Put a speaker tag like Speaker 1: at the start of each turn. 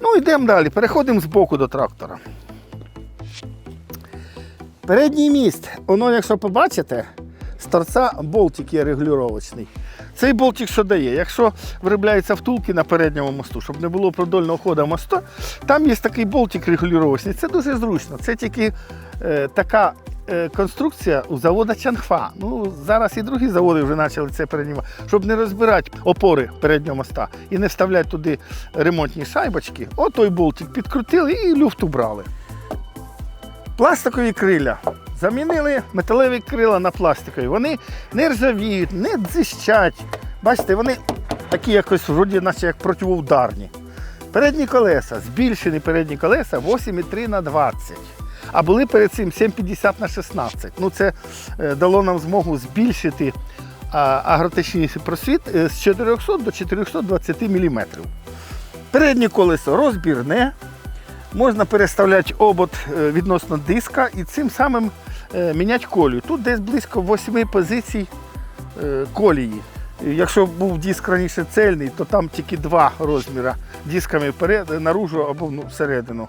Speaker 1: Ну, йдемо далі. Переходимо з боку до трактора. Передній міст, воно, якщо побачите, з торця болтик є регулювачний. Цей болтик що дає? Якщо виробляються втулки на передньому мосту, щоб не було продольного ходу мосту, там є такий болтик регулювачний. Це дуже зручно. Це тільки е, така конструкція у завода Чанхфа. Ну, зараз і другі заводи вже почали це переймати, щоб не розбирати опори переднього моста і не вставляти туди ремонтні шайбочки. От той болтик підкрутили і люфт убрали. Пластикові криля. Замінили металеві крила на пластикові. Вони не ржавіють, не дзищать. Бачите, вони такі якось вроді, наче як противоударні. Передні колеса, збільшені передні колеса 8,3 на 20. А були перед цим 7,50 на 16. Ну, це е, дало нам змогу збільшити агротехнічний просвіт е, з 400 до 420 мм. Переднє колесо розбірне, можна переставляти обод е, відносно диска і цим самим міняти колію. Тут десь близько 8 позицій колії. Якщо був диск раніше цельний, то там тільки два розміри дисками наружу або ну, всередину.